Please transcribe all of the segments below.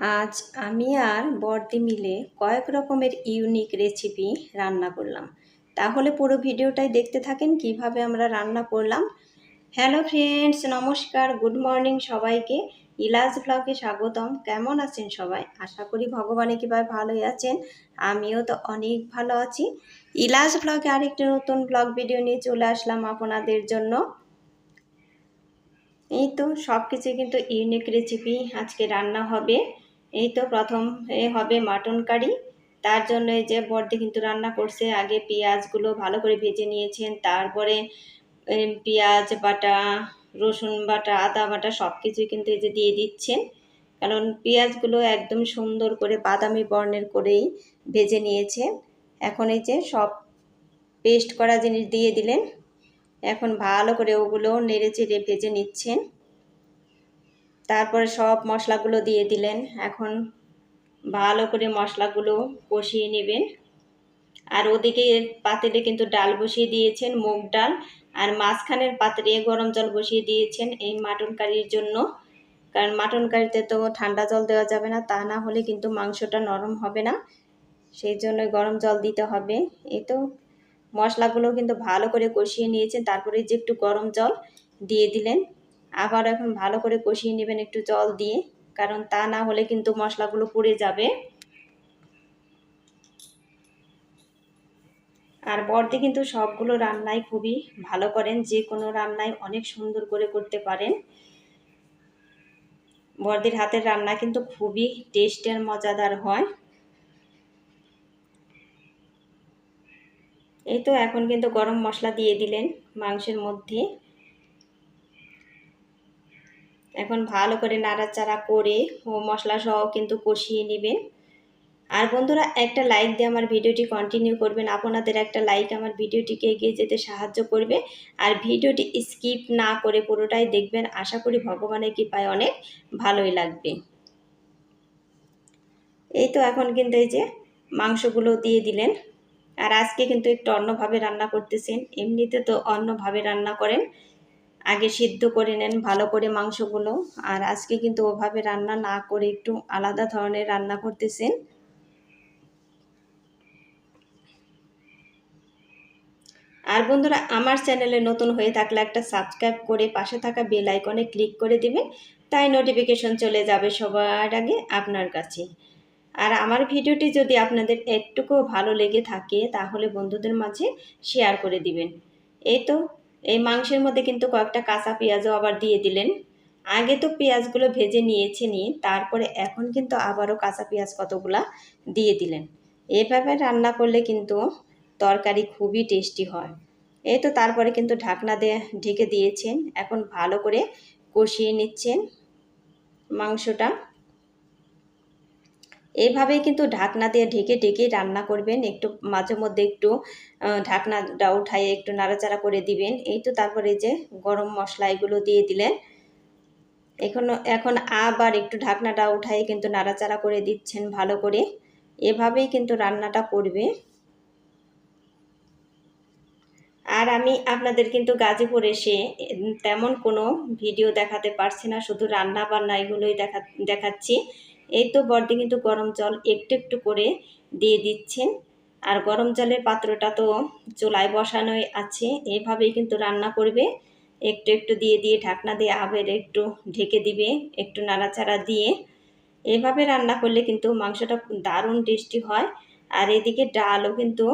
আজ আমি আর বর্দি মিলে কয়েক রকমের ইউনিক রেসিপি রান্না করলাম। তাহলে পুরো ভিডিওটাই দেখতে থাকেন কীভাবে আমরা রান্না করলাম। হ্যালো ফ্রেন্ডস নমস্কার গুড মর্নিং সবাইকে। ইলাজ ব্লগে স্বাগতম। কেমন আছেন সবাই? আশা করি ভগবানে কীভাবে ভালোই আছেন। আমিও তো অনেক ভালো আছি। ইলাজ ব্লগে আরেকটি নতুন ব্লগ ভিডিও নিয়ে চলে আসলাম আপনাদের জন্য। এই তো সব কিছু কিন্তু ইউনিক রেসিপি আজকে রান্না হবে। এই তো প্রথম এ হবে মাটন কারি। তার জন্য এই যে বর্দি কিন্তু রান্না করছে, আগে পেঁয়াজগুলো ভালো করে ভেজে নিয়েছেন, তারপরে পেঁয়াজ বাটা, রসুন বাটা, আদা বাটা সব কিছুই কিন্তু এই যে দিয়ে দিচ্ছেন। কারণ পেঁয়াজগুলো একদম সুন্দর করে বাদামি বর্ণের করেই ভেজে নিয়েছে। এখন এই যে সব পেস্ট করা জিনিস দিয়ে দিলেন। এখন ভালো করে ওগুলো নেড়ে চেড়ে ভেজে নিচ্ছেন। তারপরে সব মশলাগুলো দিয়ে দিলেন। এখন ভালো করে মশলাগুলো কষিয়ে নেবেন। আর ওদিকে পাতিলে কিন্তু ডাল বসিয়ে দিয়েছেন, মুগ ডাল। আর মাঝখানের পাত্রে গরম জল বসিয়ে দিয়েছেন এই মাটন কারির জন্য। কারণ মাটন কারিতে তো ঠান্ডা জল দেওয়া যাবে না, তা না হলে কিন্তু মাংসটা নরম হবে না। সেই জন্য গরম জল দিতে হবে। এই তো মশলাগুলো কিন্তু ভালো করে কষিয়ে নিয়েছেন। তারপরে যে একটু গরম জল দিয়ে দিলেন। আবার এখন ভালো করে কষিয়ে নেবেন একটু জল দিয়ে, কারণ তা না হলে কিন্তু মশলাগুলো পুড়ে যাবে। আর বর্দি কিন্তু সবগুলো রান্নাই খুবই ভালো করেন, যে কোনো রান্নায় অনেক সুন্দর করে করতে পারেন। বর্দির হাতের রান্না কিন্তু খুবই টেস্টের মজাদার হয়। এই তো এখন কিন্তু গরম মশলা দিয়ে দিলেন মাংসের মধ্যে। এখন ভালো করে নাড়াচাড়া করে ও মশলা সহ কিন্তু কষিয়ে নেবেন। আর বন্ধুরা, একটা লাইক দিয়ে আমার ভিডিওটি কন্টিনিউ করবেন। আপনাদের একটা লাইক আমার ভিডিওটিকে এগিয়ে যেতে সাহায্য করবে। আর ভিডিওটি স্কিপ না করে পুরোটাই দেখবেন। আশা করি ভগবানের কৃপায় অনেক ভালোই লাগবে। এই তো এখন কিন্তু এই যে মাংসগুলো দিয়ে দিলেন। আর আজকে কিন্তু একটু অন্যভাবে রান্না করতেছেন। এমনিতে তো অন্যভাবে রান্না করেন। আগে সিদ্ধ করে নেন, ভালো করে মাংসগুলো। আর আজকে কিন্তু ওভাবে রান্না না করে একটু আলাদা ধরনের রান্না করতেছেন। আর বন্ধুরা, আমার চ্যানেলে নতুন হয়ে থাকলে একটা সাবস্ক্রাইব করে পাশে থাকা বেল আইকনে ক্লিক করে দিবেন, তাই নোটিফিকেশন চলে যাবে সবার আগে আপনার কাছে। আর আমার ভিডিওটি যদি আপনাদের একটুকু ভালো লেগে থাকে, তাহলে বন্ধুদের মাঝে শেয়ার করে দিবেন। এই তো এই মাংসের মধ্যে কিন্তু কয়েকটা কাঁচা পেঁয়াজও আবার দিয়ে দিলেন। আগে তো পেঁয়াজগুলো ভেজে নিয়েছে নিয়ে তারপরে এখন কিন্তু আবারও কাঁচা পেঁয়াজ কতগুলা দিয়ে দিলেন। এভাবে রান্না করলে কিন্তু তরকারি খুবই টেস্টি হয়। এই তো তারপরে কিন্তু ঢাকনা দিয়ে ঢেকে দিয়েছেন, এখন ভালো করে কষিয়ে নিচ্ছেন মাংসটা। এইভাবেই কিন্তু ঢাকনা দিয়ে ঢেকে ঢেকে রান্না করবেন। একটু মাঝে মধ্যে একটু ঢাকনাটা উঠাই একটু নাড়াচাড়া করে দিবেন। এই তো তারপরে যে গরম মশলা এগুলো দিয়ে দিলেন। এখন এখন আবার একটু ঢাকনাটা উঠাই কিন্তু নাড়াচাড়া করে দিচ্ছেন ভালো করে। এভাবেই কিন্তু রান্নাটা করবে। আর আমি আপনাদের কিন্তু গাজীপুর এসে, তেমন কোনো ভিডিও দেখাতে পারছি না। শুধু রান্না বান্না এগুলোই দেখা, দেখাচ্ছি। এই তো বর্দি কিন্তু গরম জল একটু একটু করে দিয়ে দিচ্ছেন। আর গরম জলের পাত্রটা তো চুলায় বসানোই আছে, এভাবেই কিন্তু রান্না করবে। একটু একটু দিয়ে দিয়ে ঢাকনা দিয়ে আবার একটু ঢেকে দিবে, একটু নাড়াচাড়া দিয়ে। এভাবে রান্না করলে কিন্তু মাংসটা দারুণ টেস্টি হয়। আর এদিকে ডালও কিন্তু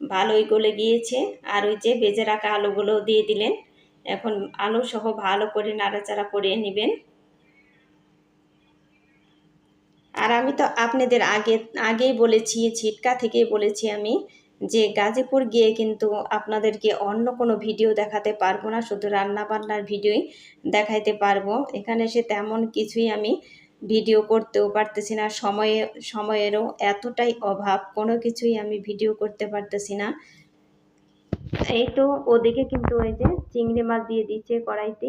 ভালোই গলে গিয়েছে। আর ওই যে ভেজে রাখা আলুগুলো দিয়ে দিলেন। এখন আলু সহ ভালো করে নাড়াচাড়া করে নেবেন। আর আমি তো আপনাদের আগে, আগেই বলেছি ছিটকা থেকেই বলেছি আমি যে গাজীপুর গিয়ে কিন্তু আপনাদেরকে অন্য কোনো ভিডিও দেখাতে পারব না, শুধু রান্না বান্নার ভিডিওই দেখাইতে পারব। এখানে এসে তেমন কিছুই আমি ভিডিও করতেও পারতেছি না, সময়ে, সময়েরও এতটাই অভাব, কোনো কিছুই আমি ভিডিও করতে পারতেছি না। এই তো ওদিকে কিন্তু ওই যে চিংড়ি মাছ দিয়ে দিচ্ছে কড়াইতে।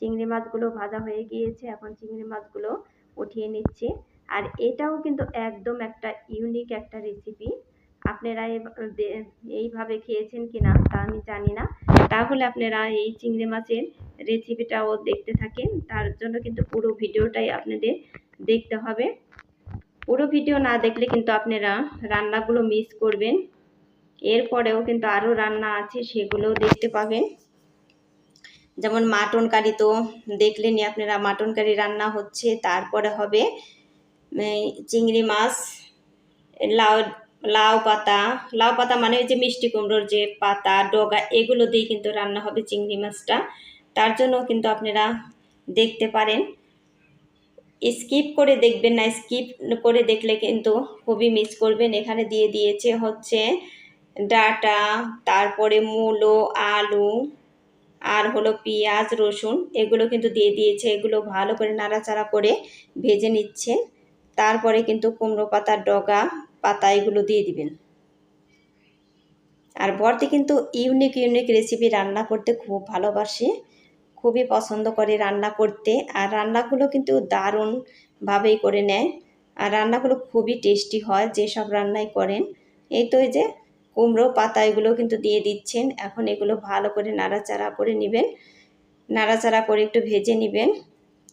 চিংড়ি মাছগুলো ভাজা হয়ে গিয়েছে, এখন চিংড়ি মাছগুলো উঠিয়ে নিচ্ছে। আর এটাও কিন্তু একদম একটা ইউনিক একটা রেসিপি আপনারা এইভাবে খেয়েছেন কিনা তা আমি জানি না। তাহলে আপনারা এই চিংড়ি মাছের রেসিপিটাও দেখতে থাকেন। তার জন্য কিন্তু পুরো ভিডিওটাই আপনাদের দেখতে হবে। পুরো ভিডিও না দেখলে কিন্তু আপনারা রান্নাগুলো মিস করবেন। এরপরেও কিন্তু আরও রান্না আছে, সেগুলোও দেখতে পাবেন। যেমন মাটন কারি তো দেখলেনই আপনারা মাটন কারি রান্না হচ্ছে, তারপরে হবে চিংড়ি মাছ লাউ লাউ পাতা লাউ পাতা মানে যে মিষ্টি কুমড়োর যে পাতা, ডগা, এগুলো দিয়ে কিন্তু রান্না হবে চিংড়ি মাছটা। তার জন্য কিন্তু আপনারা দেখতে পারেন। স্কিপ করে দেখবেন না, স্কিপ করে দেখলে কিন্তু খুবই মিস করবেন। এখানে দিয়ে দিয়েছে হচ্ছে ডাটা, তারপরে মূলো, আলু, আর হলো পেঁয়াজ, রসুন। এগুলো কিন্তু দিয়ে দিয়েছে। এগুলো ভালো করে নাড়াচাড়া করে ভেজে নিচ্ছেন তারপরে কিন্তু কুমড়ো পাতার ডগা পাতা এগুলো দিয়ে দিবেন। আর বর্তি কিন্তু ইউনিক ইউনিক রেসিপি রান্না করতে খুব ভালোবাসে, খুবই পছন্দ করে রান্না করতে। আর রান্নাগুলো কিন্তু দারুণভাবেই করে নেয়। আর রান্নাগুলো খুবই টেস্টি হয় যেসব রান্নাই করেন। এই তো যে কুমড়ো পাতা এগুলো কিন্তু দিয়ে দিচ্ছেন। এখন এগুলো ভালো করে নাড়াচাড়া করে নেবেন। নাড়াচাড়া করে একটু ভেজে নেবেন।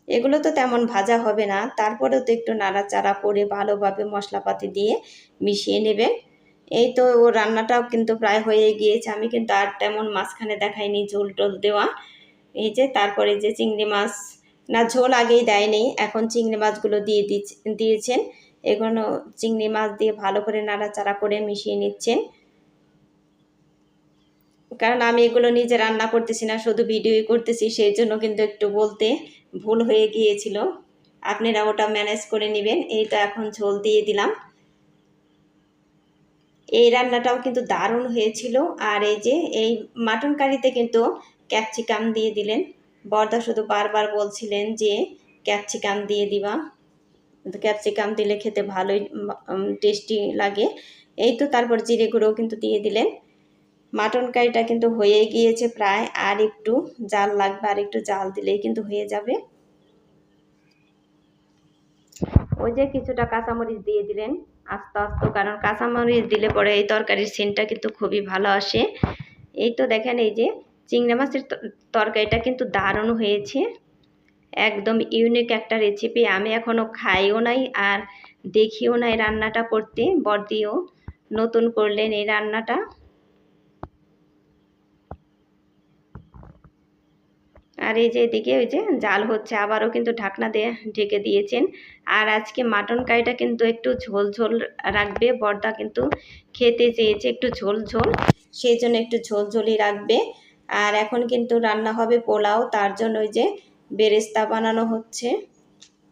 এগুলো তো তেমন ভাজা হবে না। তারপরেও তো একটু নাড়াচাড়া করে ভালোভাবে মশলাপাতি দিয়ে মিশিয়ে নেবেন এই তো ও রান্নাটাও কিন্তু প্রায় হয়ে গিয়েছে। আমি কিন্তু আর তেমন মাঝখানে দেখাইনি ঝোল টোল দেওয়া। এই যে তারপরে যে চিংড়ি মাছ, না ঝোল আগেই দেয়নি, এখন চিংড়ি মাছগুলো দিয়ে দিয়েছেন। এগুলো চিংড়ি মাছ দিয়ে ভালো করে নাড়াচাড়া করে মিশিয়ে নিচ্ছেন। কারণ আমি এগুলো নিজে রান্না করতেছি না, শুধু ভিডিওই করতেছি, সেই জন্য কিন্তু একটু বলতে ভুল হয়ে গিয়েছিল। আপনারা ওটা ম্যানেজ করে নেবেন। এই তো এখন ঝোল দিয়ে দিলাম। এই রান্নাটাও কিন্তু দারুণ হয়েছিল। আর এই যে, এই মাটন কারিতে কিন্তু ক্যাপসিকাম দিয়ে দিলেন। বর্দা শুধু বারবার বলছিলেন যে ক্যাপসিকাম দিয়ে দিবা। ক্যাপসিকাম দিলে খেতে ভালোই টেস্টি লাগে। এই তো তারপর জিরে গুঁড়োও কিন্তু দিয়ে দিলেন। মাটন কারিটা কিন্তু হয়ে গিয়েছে প্রায়, আর একটু জাল লাগবে, আর একটু জাল দিলেই কিন্তু হয়ে যাবে। ওই যে কিছুটা কাঁচামরিচ দিয়ে দিলেন, আস্তে আস্তে, কারণ কাঁচামরিচ দিলে পরে এই তরকারির সেন্টটা কিন্তু খুবই ভালো আসে। এই তো দেখেন, এই যে চিংড়ি মাছের তরকারিটা কিন্তু দারুণ হয়েছে। একদম ইউনিক একটা রেসিপি আমি এখনও খাইও নাই আর দেখিও নাই রান্নাটা করতে বর্দিও নতুন করলেন এই রান্নাটা। আর এই যে এদিকে ওই যে জাল হচ্ছে, আবারও কিন্তু ঢাকনা দিয়ে ঢেকে দিয়েছেন। আর আজকে মাটন কারিটা কিন্তু একটু ঝোল ঝোল রাখবে, বর্দা কিন্তু খেতে চেয়েছে একটু ঝোল ঝোল, সেই জন্য একটু ঝোল ঝোলই রাখবে। আর এখন কিন্তু রান্না হবে পোলাও, তার জন্য ওই যে বেরেস্তা বানানো হচ্ছে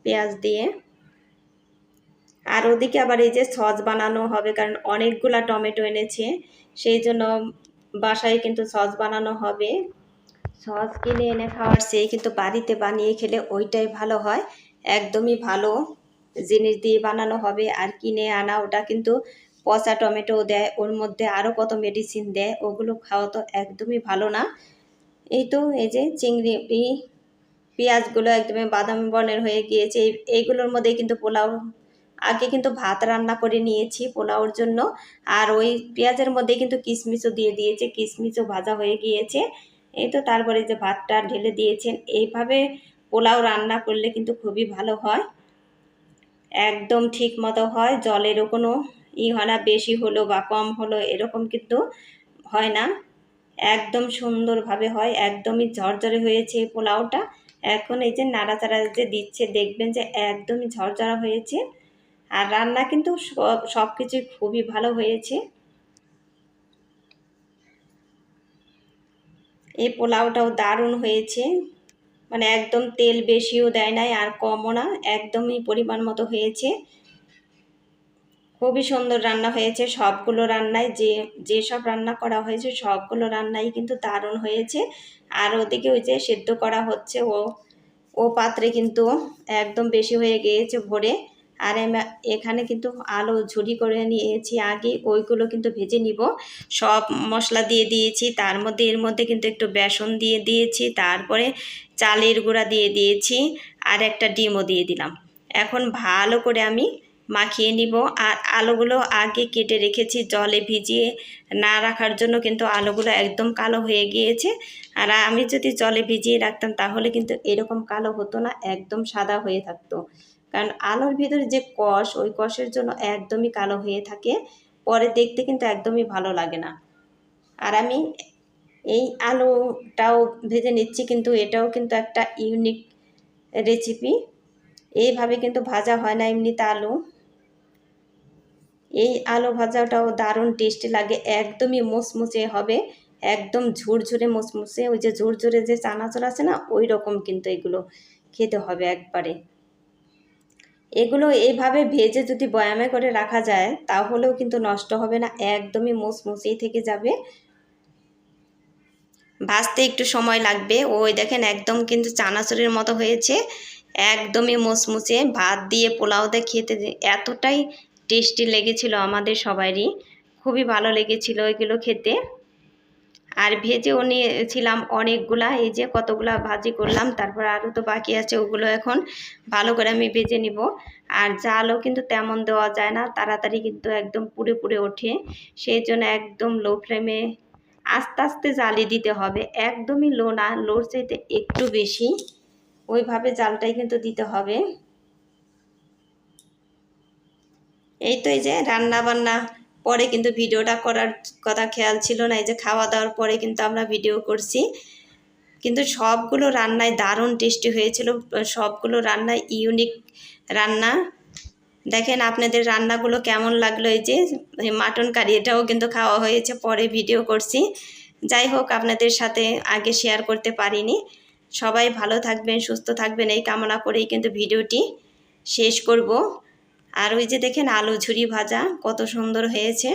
পেঁয়াজ দিয়ে। আর ওদিকে আবার এই যে সস বানানো হবে, কারণ অনেকগুলা টমেটো এনেছে, সেই জন্য বাসায় কিন্তু সস বানানো হবে। সস কিনে এনে খাওয়ার সেই কিন্তু বাড়িতে বানিয়ে খেলে ওইটাই ভালো হয়। একদমই ভালো জিনিস দিয়ে বানানো হবে আর কিনে আনা ওটা কিন্তু পচা টমেটো দেয়, ওর মধ্যে আরও কত মেডিসিন দেয়, ওগুলো খাওয়া তো একদমই ভালো না। এই তো এই যে চিংড়ি, পেঁয়াজগুলো একদমই বাদামি বর্ণের হয়ে গিয়েছে, এই, এইগুলোর মধ্যে কিন্তু পোলাও, আগে কিন্তু ভাত রান্না করে নিয়েছি পোলাওর জন্য। আর ওই পেঁয়াজের মধ্যে কিন্তু কিশমিশও দিয়ে দিয়েছে, কিশমিশও ভাজা হয়ে গিয়েছে। এই তো তারপরে যে ভাতটা ঢেলে দিয়েছেন, এইভাবে পোলাও রান্না করলে কিন্তু খুবই ভালো হয়। একদম ঠিক মতো হয়, জলেরও কোনো ই হয় না, বেশি হলো বা কম হলো এরকম কিন্তু হয় না। একদম সুন্দরভাবে হয়, একদমই ঝরঝরে হয়েছে পোলাওটা। এখন এই যে নাড়াচাড়া যে দিচ্ছে, দেখবেন যে একদমই ঝরঝরা হয়েছে। আর রান্না কিন্তু সব সব কিছুই খুবই ভালো হয়েছে। এই পোলাওটাও দারুণ হয়েছে। মানে একদম তেল বেশিও দেয় নাই আর কমও না, একদমই পরিমাণ মতো হয়েছে। খুবই সুন্দর রান্না হয়েছে, সবগুলো রান্নায় যে, যেসব রান্না করা হয়েছে সবগুলো রান্নাই কিন্তু দারুণ হয়েছে। আর ওদিকে ওই যে সেদ্ধ করা হচ্ছে, ও ও পাত্রে কিন্তু একদম বেশি হয়ে গিয়েছে ভরে। আর এখানে কিন্তু আলু ঝুড়ি করে নিয়েছি আগে, ওইগুলো কিন্তু ভেজে নিব। সব মশলা দিয়ে দিয়েছি, তার মধ্যে, এর মধ্যে কিন্তু একটু বেসন দিয়ে দিয়েছি, তারপরে চালের গুঁড়া দিয়ে দিয়েছি আর একটা ডিমও দিয়ে দিলাম। এখন ভালো করে আমি মাখিয়ে নিব আর আলুগুলো আগে কেটে রেখেছি জলে ভিজিয়ে। না রাখার জন্য কিন্তু আলুগুলো একদম কালো হয়ে গিয়েছে। আর আমি যদি জলে ভিজিয়ে রাখতাম তাহলে কিন্তু এরকম কালো হতো না, একদম সাদা হয়ে থাকতো। কারণ আলুর ভিতরে যে কষ, ওই কষের জন্য একদমই কালো হয়ে থাকে। পরে দেখতে কিন্তু একদমই ভালো লাগে না। আর আমি এই আলুটাও ভেজে নিচ্ছি কিন্তু এটাও কিন্তু একটা ইউনিক রেসিপি এইভাবে কিন্তু ভাজা হয় না এমনিতে আলু। এই আলু ভাজাটাও দারুণ টেস্টি লাগে, একদমই মুচমুচে হবে, একদম ঝুরঝুরে মুচমুচে ওই যে ঝুরঝুরে যে চানাচুর আছে না ওই রকম কিন্তু এগুলো খেতে হবে একবারে। এগুলো এইভাবে ভেজে যদি বয়ামে করে রাখা যায়, তাহলেও কিন্তু নষ্ট হবে না, একদমই মুচমুচেই থেকে যাবে। ভাজতে একটু সময় লাগবে। ওই দেখেন একদম কিন্তু চানাচুরের মতো হয়েছে, একদমই মুচমুচে ভাত দিয়ে পোলাও দিয়ে খেতে এতটাই টেস্টি লেগেছিল আমাদের সবারই, খুবই ভালো লেগেছিল এগুলো খেতে। আর ভেজেও নিয়েছিলাম অনেকগুলা, এই যে কতগুলা ভাজি করলাম, তারপর আরও তো বাকি আছে, ওগুলো এখন ভালো করে আমি ভেজে নিব। আর জালও কিন্তু তেমন দেওয়া যায় না, তাড়াতাড়ি কিন্তু একদম পুড়ে পুড়ে ওঠে সেই জন্য একদম লো ফ্লেমে আস্তে আস্তে জালি দিতে হবে, একদমই লো না, লোর চাইতে একটু বেশি, ওইভাবে জালটাই কিন্তু দিতে হবে। এই তো এই যে রান্না বান্না পরে কিন্তু ভিডিওটা করার কথা খেয়াল ছিল না, এই যে খাওয়া দাওয়ার পরে কিন্তু আমরা ভিডিও করছি। কিন্তু সবগুলো রান্নায় দারুণ টেস্টি হয়েছিল, সবগুলো রান্নায় ইউনিক রান্না। দেখেন আপনাদের রান্নাগুলো কেমন লাগল, এই যে মাটন কারি, এটাও কিন্তু খাওয়া হয়েছে, পরে ভিডিও করছি। যাই হোক, আপনাদের সাথে আগে শেয়ার করতে পারিনি। সবাই ভালো থাকবেন, সুস্থ থাকবেন, এই কামনা করেই কিন্তু ভিডিওটি শেষ করব। আর ওই যে দেখেন আলু ঝুরি ভাজা, কত সুন্দর হয়েছে।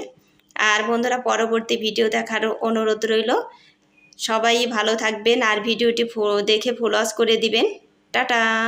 আর বন্ধুরা, পরবর্তী ভিডিও দেখার অনুরোধ রইল। সবাই ভালো থাকবেন আর ভিডিওটি দেখে ফলোয়াস করে দিবেন। টাটা!